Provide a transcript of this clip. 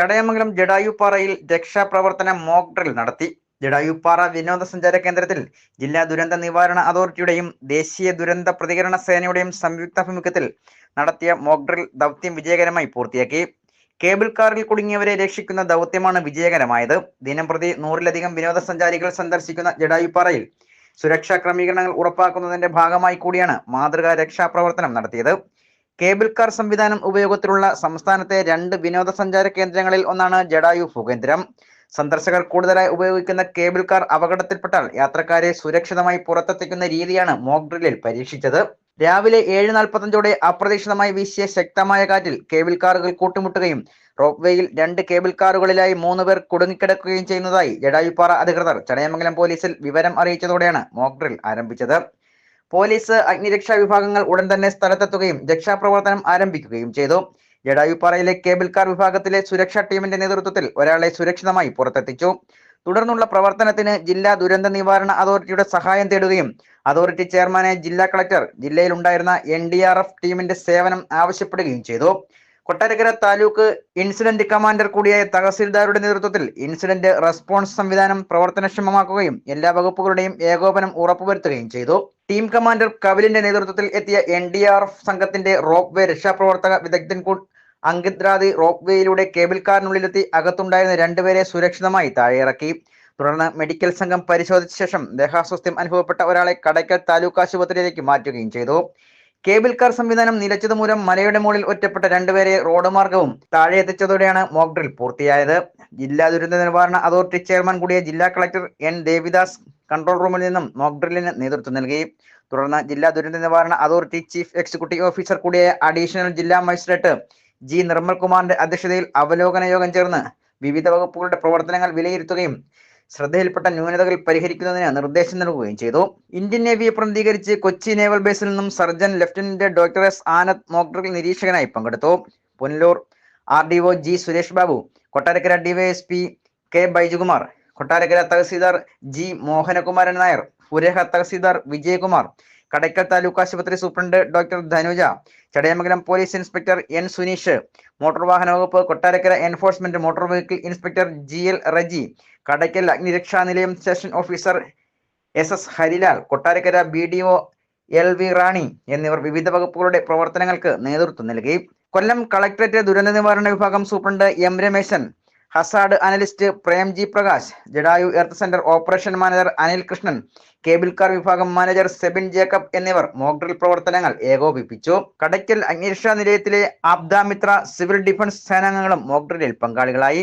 ചടയമംഗലം ജഡായുപ്പാറയിൽ രക്ഷാപ്രവർത്തന mock drill നടത്തി. ജഡായുപ്പാറ വിനോദസഞ്ചാര കേന്ദ്രത്തിൽ ജില്ലാ ദുരന്ത നിവാരണ അതോറിറ്റിയുടെയും ദേശീയ ദുരന്ത പ്രതികരണ സേനയുടെയും സംയുക്താഭിമുഖ്യത്തിൽ നടത്തിയ മോക്ക് ഡ്രിൽ ദൗത്യം വിജയകരമായി പൂർത്തിയാക്കി. കേബിൾ കാറിൽ കുടുങ്ങിയവരെ രക്ഷിക്കുന്ന ദൗത്യമാണ് വിജയകരമായത്. ദിനം പ്രതി നൂറിലധികം വിനോദസഞ്ചാരികൾ സന്ദർശിക്കുന്ന ജഡായുപ്പാറയിൽ സുരക്ഷാ ക്രമീകരണങ്ങൾ ഉറപ്പാക്കുന്നതിന്റെ ഭാഗമായി കൂടിയാണ് മാതൃകാ രക്ഷാപ്രവർത്തനം നടത്തിയത്. കേബിൾ കാർ സംവിധാനം ഉപയോഗത്തിലുള്ള സംസ്ഥാനത്തെ രണ്ട് വിനോദസഞ്ചാര കേന്ദ്രങ്ങളിൽ ഒന്നാണ് ജഡായു ഭൂകേന്ദ്രം. സന്ദർശകർ കൂടുതലായി ഉപയോഗിക്കുന്ന കേബിൾ കാർ അപകടത്തിൽപ്പെട്ടാൽ യാത്രക്കാരെ സുരക്ഷിതമായി പുറത്തെത്തിക്കുന്ന രീതിയാണ് മോക്ക് ഡ്രില്ലിൽ പരീക്ഷിച്ചത്. രാവിലെ ഏഴ് നാൽപ്പത്തഞ്ചോടെ അപ്രതീക്ഷിതമായി വീശിയ ശക്തമായ കാറ്റിൽ കേബിൾ കാറുകൾ കൂട്ടുമുട്ടുകയും റോപ്വേയിൽ രണ്ട് കേബിൾ കാറുകളിലായി മൂന്ന് പേർ കുടുങ്ങിക്കിടക്കുകയും ചെയ്യുന്നതായി ജഡായുപ്പാറ അധികൃതർ ചടയമംഗലം പോലീസിൽ വിവരം അറിയിച്ചതോടെയാണ് മോക്ക് ഡ്രിൽ ആരംഭിച്ചത്. പോലീസ് അഗ്നിരക്ഷാ വിഭാഗങ്ങൾ ഉടൻ തന്നെ സ്ഥലത്തെത്തുകയും രക്ഷാപ്രവർത്തനം ആരംഭിക്കുകയും ചെയ്തു. ജഡായുപ്പാറയിലെ കേബിൾ കാർ വിഭാഗത്തിലെ സുരക്ഷാ ടീമിന്റെ നേതൃത്വത്തിൽ ഒരാളെ സുരക്ഷിതമായി പുറത്തെത്തിച്ചു. തുടർന്നുള്ള പ്രവർത്തനത്തിന് ജില്ലാ ദുരന്ത നിവാരണ അതോറിറ്റിയുടെ സഹായം തേടുകയും അതോറിറ്റി ചെയർമാനെ ജില്ലാ കളക്ടർ ജില്ലയിലുണ്ടായിരുന്ന എൻ ഡി ആർ എഫ് ടീമിന്റെ സേവനം ആവശ്യപ്പെടുകയും ചെയ്തു. കൊട്ടാരക്കര താലൂക്ക് ഇൻസിഡന്റ് കമാൻഡർ കൂടിയായ തഹസീൽദാരുടെ നേതൃത്വത്തിൽ ഇൻസിഡന്റ് റെസ്പോൺസ് സംവിധാനം പ്രവർത്തനക്ഷമമാക്കുകയും എല്ലാ വകുപ്പുകളുടെയും ഏകോപനം ഉറപ്പുവരുത്തുകയും ചെയ്തു. ടീം കമാൻഡർ കവിലിന്റെ നേതൃത്വത്തിൽ എത്തിയ എൻ ഡി ആർ എഫ് സംഘത്തിന്റെ റോപ്പ് വേ രക്ഷാപ്രവർത്തക വിദഗ്ധൻ അങ്കിത് രാതി റോപ്പ് വേയിലൂടെ കേബിൾ കാറിനുള്ളിലെത്തി അകത്തുണ്ടായിരുന്ന രണ്ടുപേരെ സുരക്ഷിതമായി താഴെയിറക്കി. തുടർന്ന് മെഡിക്കൽ സംഘം പരിശോധിച്ച ശേഷം ദേഹാസ്വാസ്ഥ്യം അനുഭവപ്പെട്ട ഒരാളെ കടയ്ക്കൽ താലൂക്ക് ആശുപത്രിയിലേക്ക് മാറ്റുകയും ചെയ്തു. കേബിൾ കാർ സംവിധാനം നിലച്ചത് മൂലം മലയുടെ മുകളിൽ ഒറ്റപ്പെട്ട രണ്ടുപേരെ റോഡ് മാർഗവും താഴെ എത്തിച്ചതോടെയാണ് മോക്ഡ്രിൽ പൂർത്തിയായത്. ജില്ലാ ദുരന്ത നിവാരണ അതോറിറ്റി ചെയർമാൻ കൂടിയ ജില്ലാ കളക്ടർ എൻ ദേവിദാസ് കൺട്രോൾ റൂമിൽ നിന്നും മോക്ക് ഡ്രില്ലിന് നേതൃത്വം നൽകി. തുടർന്ന് ജില്ലാ ദുരന്ത നിവാരണ അതോറിറ്റി ചീഫ് എക്സിക്യൂട്ടീവ് ഓഫീസർ കൂടിയായ അഡീഷണൽ ജില്ലാ മജിസ്ട്രേറ്റ് ജി നിർമ്മൽ കുമാറിന്റെ അധ്യക്ഷതയിൽ അവലോകന യോഗം ചേർന്ന് വിവിധ വകുപ്പുകളുടെ പ്രവർത്തനങ്ങൾ വിലയിരുത്തുകയും ശ്രദ്ധയിൽപ്പെട്ട ന്യൂനതകൾ പരിഹരിക്കുന്നതിന് നിർദ്ദേശം നൽകുകയും ചെയ്തു. ഇന്ത്യൻ നേവിയെ പ്രതിനിധീകരിച്ച് കൊച്ചി നേവൽ ബേസിൽ നിന്നും surgeon lieutenant doctor S Anand mock drill നിരീക്ഷകനായി പങ്കെടുത്തു. Punalur R D O G Suresh Babu Kottarakkara DYSP K Baijukumar Kottarakkara tahsildar G Mohanakumaran Nair പുരഹ തഹസീൽദാർ വിജയകുമാർ കടയ്ക്കൽ താലൂക്ക് ആശുപത്രി superintendent doctor Dhanuja Chadayamangalam police inspector N Suneesh motor വാഹന വകുപ്പ് Kottarakkara enforcement motor vehicle inspector G L Reji Kadakkal അഗ്നിരക്ഷാ നിലയം station officer S S Harilal Kottarakkara B D O L V Rani എന്നിവർ വിവിധ വകുപ്പുകളുടെ പ്രവർത്തനങ്ങൾക്ക് നേതൃത്വം നൽകി. കൊല്ലം കളക്ടറേറ്റ് ദുരന്ത നിവാരണ വിഭാഗം superintendent M Rameshan hazard analyst Premji Prakash Jatayu earth centre operation manager Anil Krishnan cable car വിഭാഗം മാനേജർ സെബിൻ ജേക്കബ് എന്നിവർ മോക്ഡ്രിൽ പ്രവർത്തനങ്ങൾ ഏകോപിപ്പിച്ചു. കടയ്ക്കൽ അഗ്നിരക്ഷാ നിലയത്തിലെ ആബ്ദാമിത്ര സിവിൽ ഡിഫൻസ് സേനാംഗങ്ങളും മോക്ഡ്രിലിൽ പങ്കാളികളായി.